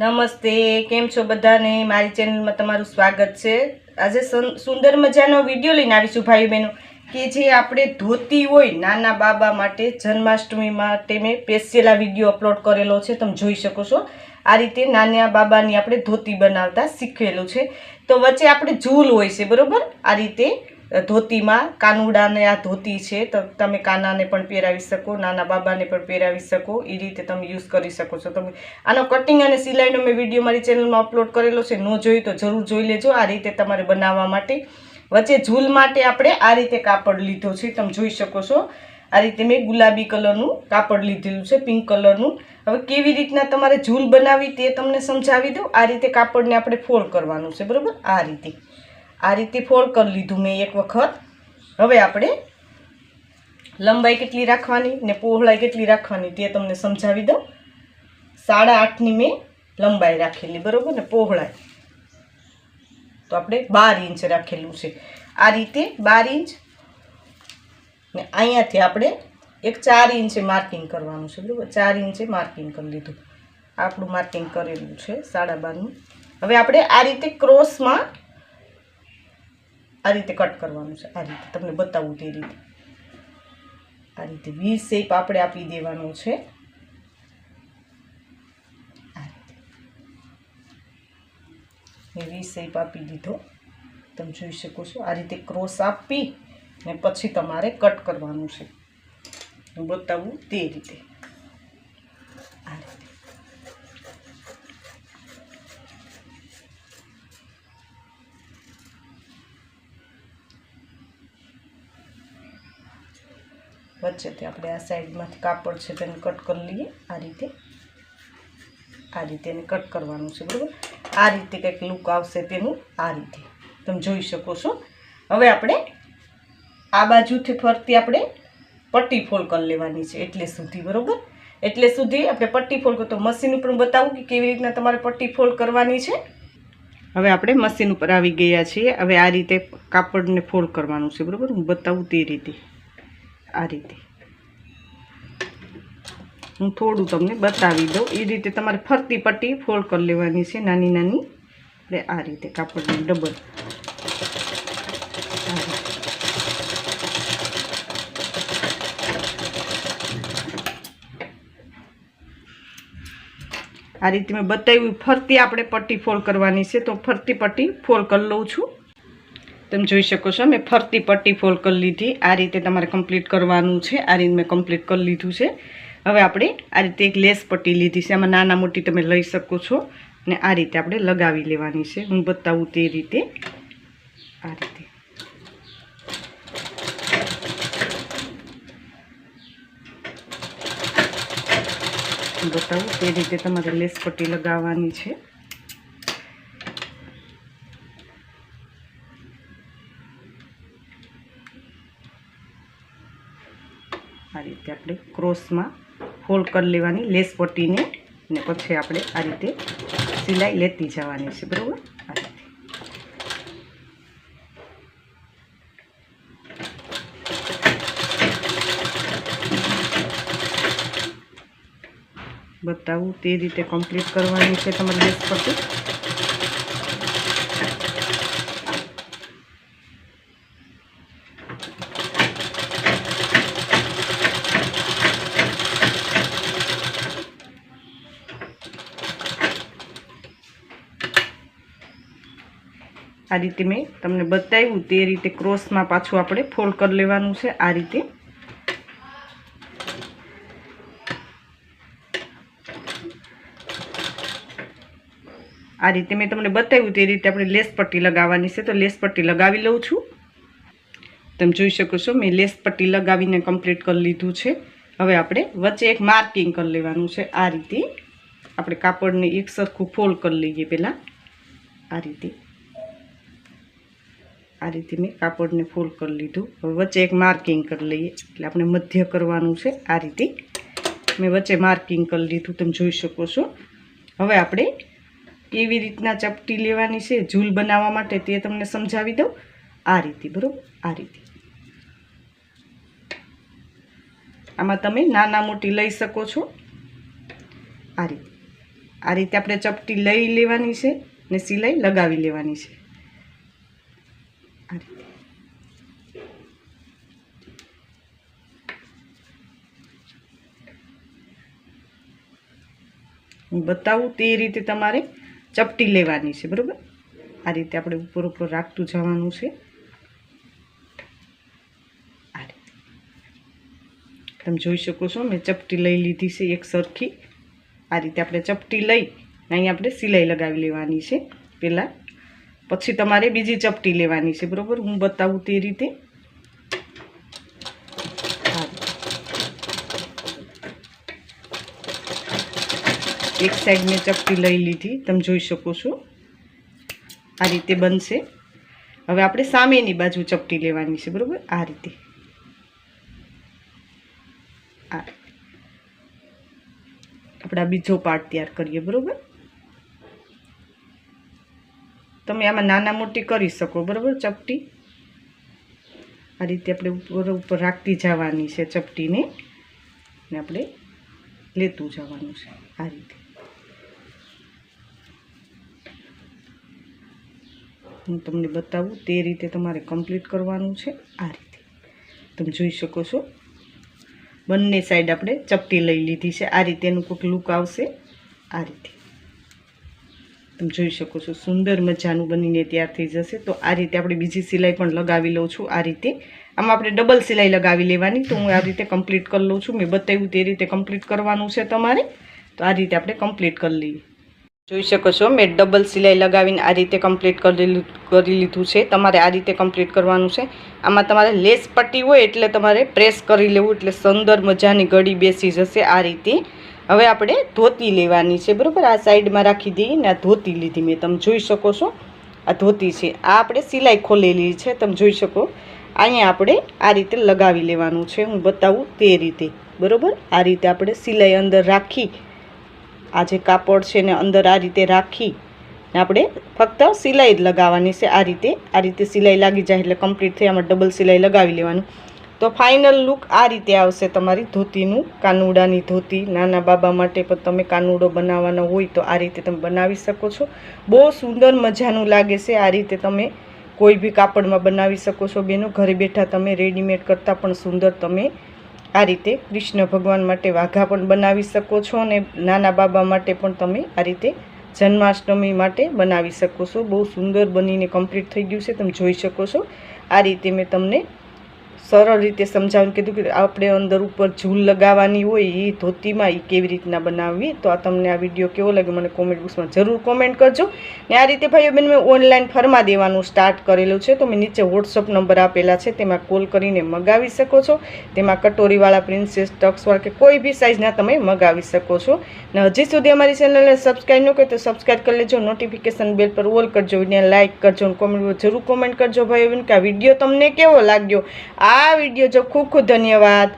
નમસ્તે, કેમ છો બધાને? મારી ચેનલમાં તમારું સ્વાગત છે. આજે સુંદર મજાનો વીડિયો લઈને આવીશું ભાઈ બહેનો કે જે આપણે ધોતી હોય નાના બાબા માટે જન્માષ્ટમી માટે મેં સ્પેશિયલ વીડિયો અપલોડ કરેલો છે, તમે જોઈ શકો છો. આ રીતે નાના બાબાની આપણે ધોતી બનાવતા શીખવેલું છે. તો વચ્ચે આપણે ઝૂલ હોય છે, બરાબર? આ રીતે ધોતીમાં. કાનુડાને આ ધોતી છે. તો, તમે કાનાને પણ પહેરાવી શકો, નાના બાબાને પણ પહેરાવી શકો. એ રીતે તમે યુઝ કરી શકો છો. તમે આનો કટિંગ અને સિલાઈનો મેં વીડિયો મારી ચેનલમાં અપલોડ કરેલો છે. ન જોયું તો જરૂર જોઈ લેજો. આ રીતે તમારે બનાવવા માટે. વચ્ચે ઝૂલ માટે આપણે આ રીતે કાપડ લીધો છે. તમે જોઈ શકો છો. આ રીતે મેં ગુલાબી કલરનું કાપડ લીધેલું છે, પિંક કલરનું. હવે કેવી રીતના તમારે ઝૂલ બનાવી તે તમને સમજાવી દઉં. આ રીતે કાપડને આપણે ફોલ્ડ કરવાનું છે. બરાબર? આ રીતે. આ રીતે ફોલ્ડ કરી લીધું મેં એક વખત. હવે આપણે લંબાઈ કેટલી રાખવાની ને પહોળાઈ કેટલી રાખવાની તે તમને સમજાવી દઉં. સાડા આઠની મેં લંબાઈ રાખેલી, બરાબર ને? પહોળાઈ. તો આપણે બાર ઇંચ રાખેલું છે. આ રીતે બાર ઇંચ ને અહીંયાથી આપણે એક ચાર ઇંચે માર્કિંગ કરવાનું છે, બરાબર? ચાર ઇંચે માર્કિંગ કરી લીધું. આપણું માર્કિંગ કરેલું છે, સાડા બારનું. હવે આપણે આ રીતે ક્રોસમાં આ રીતે કટ કરવાનું છે. આ રીતે. તમને બતાવું તે રીતે. આ રીતે વી શેપ આપણે આપી દેવાનો છે. મેં વી શેપ આપી દીધો. તમે જોઈ શકો છો. આ રીતે ક્રોસ આપી ને પછી તમારે કટ કરવાનું છે. હું બતાવું તે રીતે. વચ્ચેથી આપણે આ સાઈડમાંથી કાપડ છે તેને કટ કરી લઈએ. આ રીતે. આ રીતે એને કટ કરવાનું છે, બરાબર? આ રીતે કંઈક લુક આવશે તેનું, આ રીતે. તમે જોઈ શકો છો. હવે આપણે આ બાજુથી ફરતી આપણે પટ્ટી ફોલ્ડ કરી લેવાની છે, એટલે સુધી, બરાબર? એટલે સુધી આપણે પટ્ટી ફોલ્ડ તો મશીન ઉપર બતાવું કે કેવી રીતના તમારે પટ્ટી ફોલ્ડ કરવાની છે? હવે આપણે મશીન ઉપર આવી ગયા છીએ. હવે આ રીતે કાપડને ફોલ્ડ કરવાનું છે, બરાબર? હું બતાવું તે રીતે. આ રીતે. હું થોડું તમને બતાવી દઉં. એ રીતે તમારે ફરતી પટ્ટી ફોલ્ડ કરી લેવાની છે નાની નાની. એટલે આ રીતે કાપડની ડબલ. આ રીતે. મેં બતાવ્યું, ફરતી આપણે પટ્ટી ફોલ્ડ કરવાની છે, તો ફરતી પટ્ટી ફોલ્ડ કરી લઉં છું. તમે જોઈ શકો છો, મેં ફરતી પટ્ટી ફોલ્ડ કરી લીધી. આ રીતે તમારે કમ્પ્લીટ કરવાનું છે. આ રીતે મેં કમ્પ્લીટ કરી લીધું છે. હવે આપણે આ રીતે એક લેસ પટ્ટી લીધી છે. આમાં નાના મોટી તમે લઈ શકો છો અને આ રીતે આપણે લગાવી લેવાની છે. હું બતાવું તે રીતે. આ રીતે. બતાવું તે રીતે તમારે લેસ પટ્ટી લગાવવાની છે. રીતે આપણે ક્રોસમાં ફોલ્ડ કરી લેવાની, લેસ પટ્ટીને. ને પછી આપણે આ રીતે સિલાઈ લેતી જવાની છે, બરાબર? આ રીતે. બતાવું, તે રીતે કમ્પ્લીટ કરવાની છે તમારી લેસ પટ્ટી. આ રીતે મેં તમને બતાવ્યું તે રીતે ક્રોસમાં પાછું આપણે ફોલ્ડ કરી લેવાનું છે આ રીતે. આ રીતે મેં તમને બતાવ્યું તે રીતે આપણે લેસ પટ્ટી લગાવવાની છે તો લેસ પટ્ટી લગાવી લઉં છું. તમે જોઈ શકો છો મેં લેસ પટ્ટી લગાવીને કમ્પ્લીટ કરી લીધું છે. હવે આપણે વચ્ચે એક માર્કિંગ કરી લેવાનું છે આ રીતે. આપણે કાપડને એક સરખું ફોલ્ડ કરી લઈએ પહેલાં. આ રીતે. આ રીતે મેં કાપડને ફોલ્ડ કરી લીધું. હવે વચ્ચે એક માર્કિંગ કરી લઈએ. એટલે આપણે મધ્ય કરવાનું છે આ રીતે. મેં વચ્ચે માર્કિંગ કરી લીધું, તમે જોઈ શકો છો. હવે આપણે કેવી રીતના ચપટી લેવાની છે ઝૂલ બનાવવા માટે તે તમને સમજાવી દઉં. આ રીતે, બરાબર? આ રીતે. આમાં તમે નાના મોટી લઈ શકો છો. આ રીતે. આ રીતે આપણે ચપટી લઈ લેવાની છે ને સિલાઈ લગાવી લેવાની છે. હું બતાવું તે રીતે તમારે ચપટી લેવાની છે, બરાબર? આ રીતે આપણે ઉપર ઉપર રાખતું જવાનું છે. તમે જોઈ શકો છો, મેં ચપટી લઈ લીધી છે એક સરખી. આ રીતે આપણે ચપટી લઈ અહીં આપણે સિલાઈ લગાવી લેવાની છે. પહેલાં પછી તમારે બીજી ચપટી લેવાની છે, બરાબર? હું બતાવું તે રીતે. એક સાઈડ મેં ચપટી લઈ લીધી, તમે જોઈ શકો છો. આ રીતે બનશે. હવે આપણે સામેની બાજુ ચપટી લેવાની છે, બરાબર? આ રીતે. આ. આપણા બીજો પાર્ટ તૈયાર કરીએ, બરાબર? તમે આમાં નાના મોટી કરી શકો, બરાબર? ચપટી? આ રીતે આપણે ઉપર ઉપર રાખતી જવાની છે ચપટીને. ને આપણે લેતું જવાનું છે આ રીતે. હું તમને બતાવું તે રીતે તમારે કમ્પ્લીટ કરવાનું છે આ રીતે. તમે જોઈ શકો છો. બંને સાઈડ આપણે ચપટી લઈ લીધી છે. આ રીતેનું કોઈક લુક આવશે. આ રીતે. તમે જોઈ શકો છો, સુંદર મજાનું બનીને તૈયાર થઈ જશે. તો આ રીતે આપણે બીજી સિલાઈ પણ લગાવી લઉં છું આ રીતે. આમાં આપણે ડબલ સિલાઈ લગાવી લેવાની. તો હું આ રીતે કમ્પ્લીટ કરી લઉં છું. મેં બતાવ્યું તે રીતે કમ્પ્લીટ કરવાનું છે તમારે. તો આ રીતે આપણે કમ્પ્લીટ કરી લઈએ. જોઈ શકો છો, મેં ડબલ સિલાઈ લગાવીને આ રીતે કમ્પ્લીટ કરી કરી લીધું છે. તમારે આ રીતે કમ્પ્લીટ કરવાનું છે. આમાં તમારે લેસ પટ્ટી હોય એટલે તમારે પ્રેસ કરી લેવું, એટલે સુંદર મજાની ગળી બેસી જશે આ રીતે. હવે આપણે ધોતી લેવાની છે, બરાબર? આ સાઈડમાં રાખી દઈએ ને આ ધોતી લીધી મેં. તમે જોઈ શકો છો, આ ધોતી છે. આ આપણે સિલાઈ ખોલેલી છે, તમે જોઈ શકો. અહીંયા આપણે આ રીતે લગાવી લેવાનું છે, હું બતાવું તે રીતે. બરાબર? આ રીતે આપણે સિલાઈ અંદર રાખી, આ જે કાપડ છે ને અંદર આ રીતે રાખી, ને આપણે ફક્ત સિલાઈ જ લગાવવાની છે. આ રીતે આ રીતે સિલાઈ લાગી જાય એટલે કમ્પ્લીટ થઈ, આમાં ડબલ સિલાઈ લગાવી લેવાનું. તો ફાઇનલ લુક આ રીતે આવશે તમારી ધોતીનું. કાનુડાની ધોતી, નાના બાબા માટે પણ તમે કાનુડો બનાવવાનો હોય તો આ રીતે તમે બનાવી શકો છો. બહુ સુંદર મજાનું લાગે છે આ રીતે તમે કોઈ બી કાપડમાં બનાવી શકો છો બેનો. ઘરે બેઠા તમે રેડીમેડ કરતાં પણ સુંદર તમે આ રીતે કૃષ્ણ ભગવાન માટે વાઘા પણ બનાવી શકો છો અને નાના બાબા માટે પણ તમે આ રીતે જન્માષ્ટમી માટે બનાવી શકો છો. બહુ સુંદર બનીને કમ્પ્લીટ થઈ ગયું છે, તમે જોઈ શકો છો. આ રીતે મેં તમને સરળ રીતે સમજાવીને કીધું કે આપણે અંદર ઉપર ઝૂલ લગાવવાની હોય એ ધોતીમાં એ કેવી રીતના બનાવવી, તો આ તમને આ વીડિયો કેવો લાગે મને કોમેન્ટ બોક્સમાં જરૂર કોમેન્ટ કરજો. ને આ રીતે ભાઈઓ બેન મેં ઓનલાઈન ફરમા દેવાનું સ્ટાર્ટ કરેલું છે, તો મેં નીચે વોટ્સઅપ નંબર આપેલા છે, તેમાં કોલ કરીને મગાવી શકો છો. તેમાં કટોરીવાળા પ્રિન્સેસ ટક્સવાળા કે કોઈ બી સાઇઝના તમે મગાવી શકો છો. ને હજી સુધી અમારી ચેનલને સબસ્ક્રાઈબ ન કરી તો સબસ્ક્રાઈબ કરી લેજો નોટિફિકેશન બેલ પર ઓલ કરજો વિડીયોને લાઇક કરજો કોમેન્ટ જરૂર કોમેન્ટ કરજો ભાઈઓ બેન કે આ વીડિયો તમને કેવો લાગ્યો? આ વીડિયો જો ખૂબ ખૂબ ધન્યવાદ.